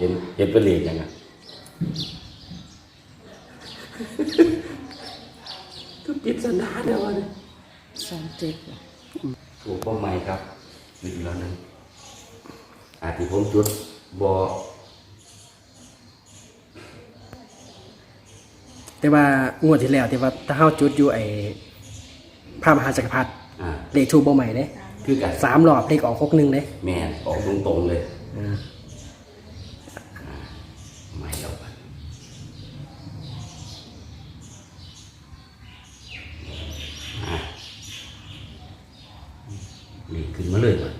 เห็นเห็นเป็นเลขยังไงก็ปริศนาเดียวเลยสองเจ็ดบ่ถูกป้อมใหม่ครับจุดแล้วนึงอาจที่ผมจุดบอแต่ว่างวดที่แล้วที่ว่าถ้าเฮาจุดอยู่ไอ้พระมหาจักรพรรดิอ่าเลขทูบบ่ใหม่เด้คือกันสามรอบเลขออกหกหนึ่งเด้แม่นออกตรงๆเลย อ่า ไม่แล้วกันอะนี่ ขึ้นมาเลยก่อน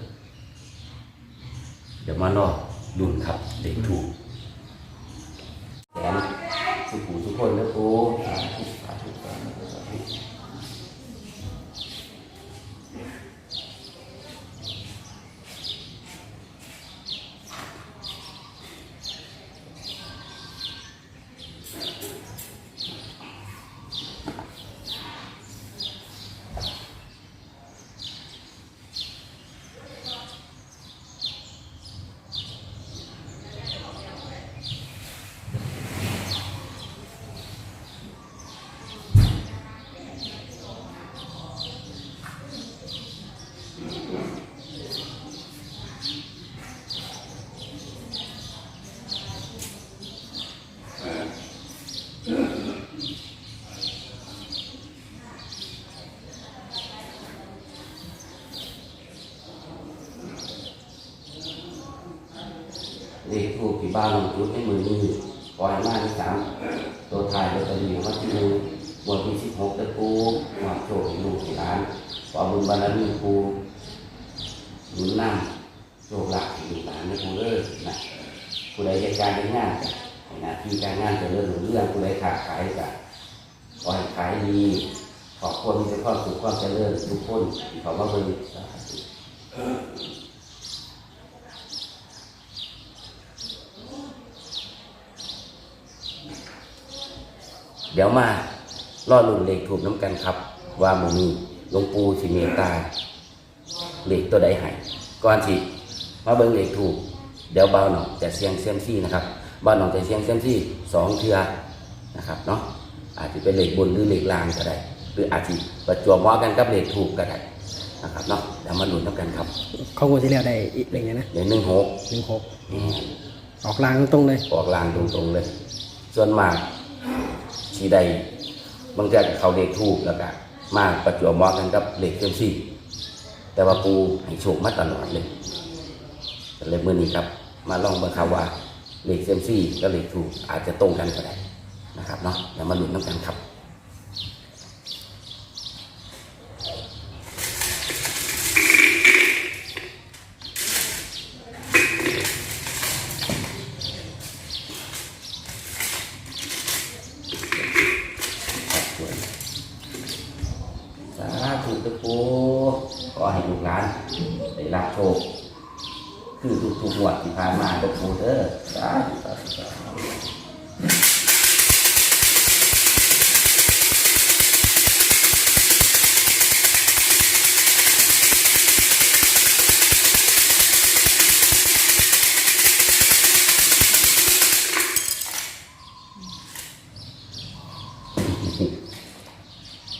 เดี๋ยวมารอดุนครับ เด็กถูกแขนสุขูทุกคนนะปูสาธุสาธุสาธุสาธุ เลขถูกที่บ้านจุดในมือนี้ปล่อยมาที่สามตัวถ่ายลอตเตอรี่มาที่หนึ่งวันที่สิบหกตะปูหวังโชคให้ลูกให้หลานขอบุญบารมีปูหนุนนำโชคลาภให้ลูกหลานในปูเลิศนะผู้ใดเหตุการณ์เป็นงานกันให้หน้าที่การงานจะเริ่มเรื่องผู้ใดขาดขายกันขอให้ขายดีขอบคนมีความสุขความเจริญทุกคนขามาบริจาค เดี๋ยวมาล่อลุ่นเลขถูกน้ำกันครับ ว่าหมูมีหลวงปู่สิเมตตาเลขตัวใดให้ก่อนสิมาเบิ่งเลขถูก เดี๋ยวเบาหน่อยจะเสียงเซียมซี่นะครับเบาหน่อยจะเสียงเซียมซี่สองเทือนะครับเนาะอาจจะเป็นเลขบนหรือเลขล่างก็ได้หรืออาจจะประจวบเหมาะกันกับเลขถูกก็ได้นะครับเนาะเดี๋ยวมาลุ้นน้ำกันครับของงวดที่แล้วได้อีกเลขไงนะเลขหนึ่งหกหนึ่งหกออกลางตรงๆเลยออกลางตรงๆเลย ส่วนมาก สีใดบางทีก็เขาเลขทูบแล้วก็มากประจวบเหมาะกันกับเลขเครื่องซี่ แต่ว่าปูให้โชคมาตลอดเลยแต่เลยมื่อนี้ครับ มาลองเบิ่งครับว่าเลขเซยมซี่กับเลขทูบอาจจะตรงกันก็ได้นะครับเนาะเดี๋ยวมาลุ้นน้ำกันครับสวยสาธุตะปูขอให้ลูกหลานได้รับโชคคือทุกๆงวดที่ผ่านมาตะปูเด้อสาธุสาธุสาธุ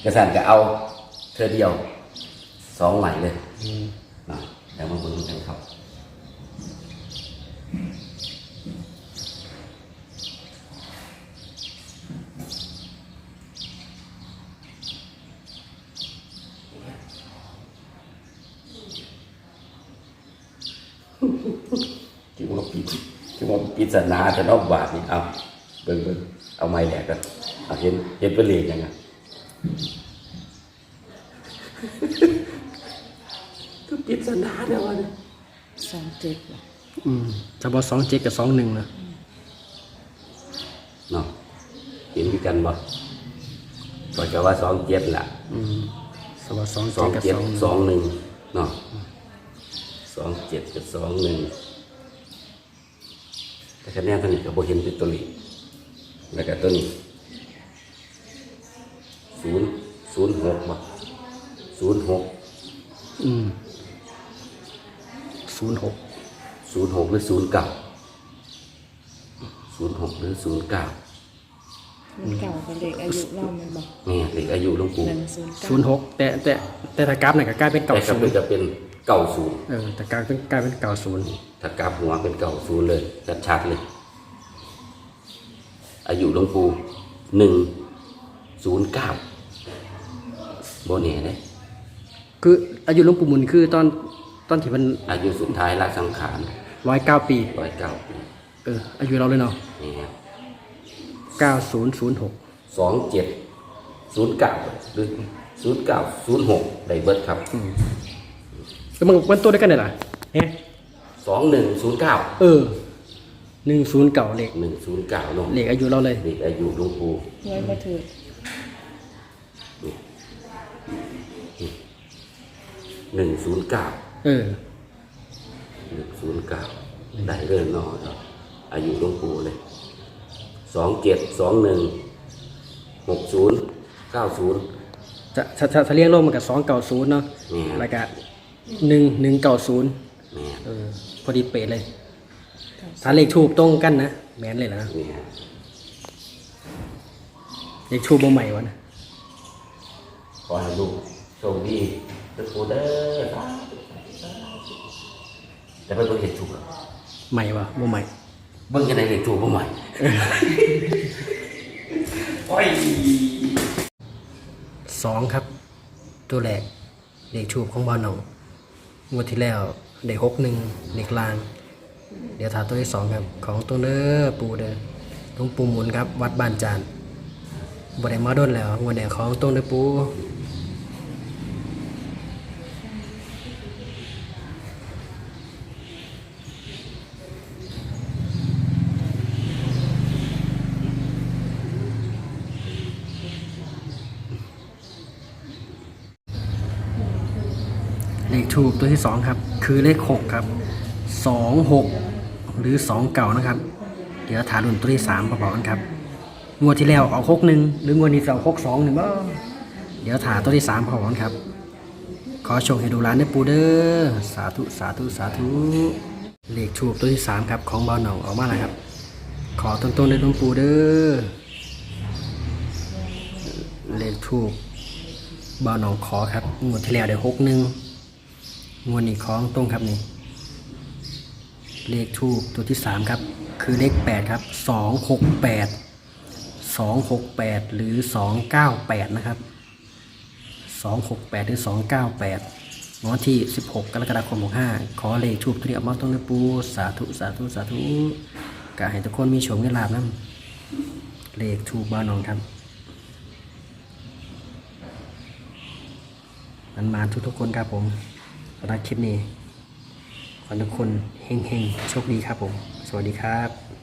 กระสันก็เอา เธอเดียวสองใหม่เลยนะเดี๋ยวมาเบิ่งกันครับที่ว่าปิดที่ว่าปริศนาจะนอกบาทนี่เอาเบิ่งเบิ่งเอาไม้แหลกกันเอาเห็นเห็นเป็นเลขยังไง ก็ปริศนาเดียวเลยสองเจ็ดบ่อืมเฉพาะสองเจ็ดกับสองหนึ่งนะเนาะเห็นด้วยกันบ่ก็จะว่าสองเจ็ดล่ะอืมเฉพาะสองสเจ็อดงกับเจ็ดสองหนึ่งสองหนึ่งเนาะสองเจ็ดกับสองหนึ่งแต่คะแนนตัวนี้ก็บ่เห็นเป็นตัวเลขแล้วก็ตัวนี้ศูนย์ศูนย์หกบ่ศูนย์หกอืม ศูนย์หกศูนย์หกหรือศูนย์เก้าศูนย์หกหรือศูนย์เก้ามันเก่ากับเด็กอายุเรามันบอกนี่เด็กอายุหลวงปู่หนึ่งศูนย์เก้าศูนย์หกแต่แต่แต่ถ้ากราฟเนี่ยก็กลายเป็นแต่เก่ากับศูนเลยย์จะเป็นเก่าศูนย์เออแต่กลายเป็นกลายเป็นเก่าศูนย์ถ้ากราฟหัวเป็นเก่าศูนย์เลยชัดๆเลย อายุหลวงปู่หนึ่งศูนย์เก้าโบเน่เนี่ยคืออายุหลวงปู่หมุนคือตอน ตอนที่มันอายุสุดท้ายละสังขารร้อยเก้าปี ร้อยเก้าปีเออ อายุเราเลยเนาะนี่ครับเก้าศูนย์ศูนย์หกสองเจ็ดศูนย์เก้าหรือศูนย์เก้าศูนย์หกได้เบิดครับแล้วมันมันตัวด้วยกันเนี่ยล่ะเนี่ยสองหนึ่งศูนย์เก้าเออหนึ่งศูนย์เก่าเลขหนึ่งศูนย์เก้าลงเลขอายุเราเลยเด็กอายุหลวงปู่ไว้มาถือหนึ่งศูนย์เก้า เออหนึ่งศูนย์เก้าได้เรื่องนอครับ อายุหลวงปู่เลยสองเจ็ดสองหนึ่งหกศูนย์เก้าศูนย์จะจะจะจะเรียกโลกมันกับสองเก่าศูนย์เนาะนี่แล้วก็หนึ่งหนึ่งเก่าศูนย์นี่เออพอดีเป๊ะเลย ถ้าเลขทูบตรงกันนะ แมนเลยนะนี่เลขทูบบ่ใหม่วะนะ ขอให้ลูกโชคดี หลวงปู่เด้อแต่ไปเบิ่งเห็ดถูกใหม่วะบ่ใหม่เบิ่งยังไงเห็ดถูกบ่ใหม่โอ้ยสองครับ ตัวแรกเลขทูบของบอลหนองงวดที่แล้วเลขหกหนึ่งเลขลาง เดี๋ยวถามตัวที่สองครับ ของตัวเด้อปูเด้อหลวงปูหมุนครับ วัดบ้านจานบ่ได้มาโดนแล้วงวดเดียวของตรงเด้อปู เลขทูบตัวที่สองครับ คือเลขหกครับสองหกหรือสองเก่านะครับ เดี๋ยวถารุ่นตัวที่สามพอๆกันครับงวดที่แล้วเอาหกหนึ่งหรืองวดนี้จะเอาหกสองหนึ่งบ้เดี๋ยวถาตัวที่สามพอๆกันครับ ขอโชคให้ดูร้านได้ปูเด้อสาธุสาธุสาธุเลขทูบตัวที่สามครับของเบาหนองออกมาแล้วครับ ขอต้นๆด้วยหลวงปูเด้อเลขทูบเบาหนองขอครับงวดที่แล้วได้หกหนึ่ง งวดนี้ของตรงครับนี่ เลขทูบตัวที่สามครับ คือเลขแปดครับสองหกแปดสองหกแปดหรือสองเก้าแปดนะครับสองหกแปดหรือสองเก้าแปดวันที่สิบหกกรกฎาคมหกห้าขอเลขทูบตัวนี้ออกมาตรงนี้ปู สาธุ สาธุ สาธุกะให้ทุกคนมีโชมเงินลาบนะเลขทูบบ้านนองครับ มันมาทุกๆคนครับผม สำหรับคลิปนี้ ขอทุกคนเฮงๆ โชคดีครับผม สวัสดีครับ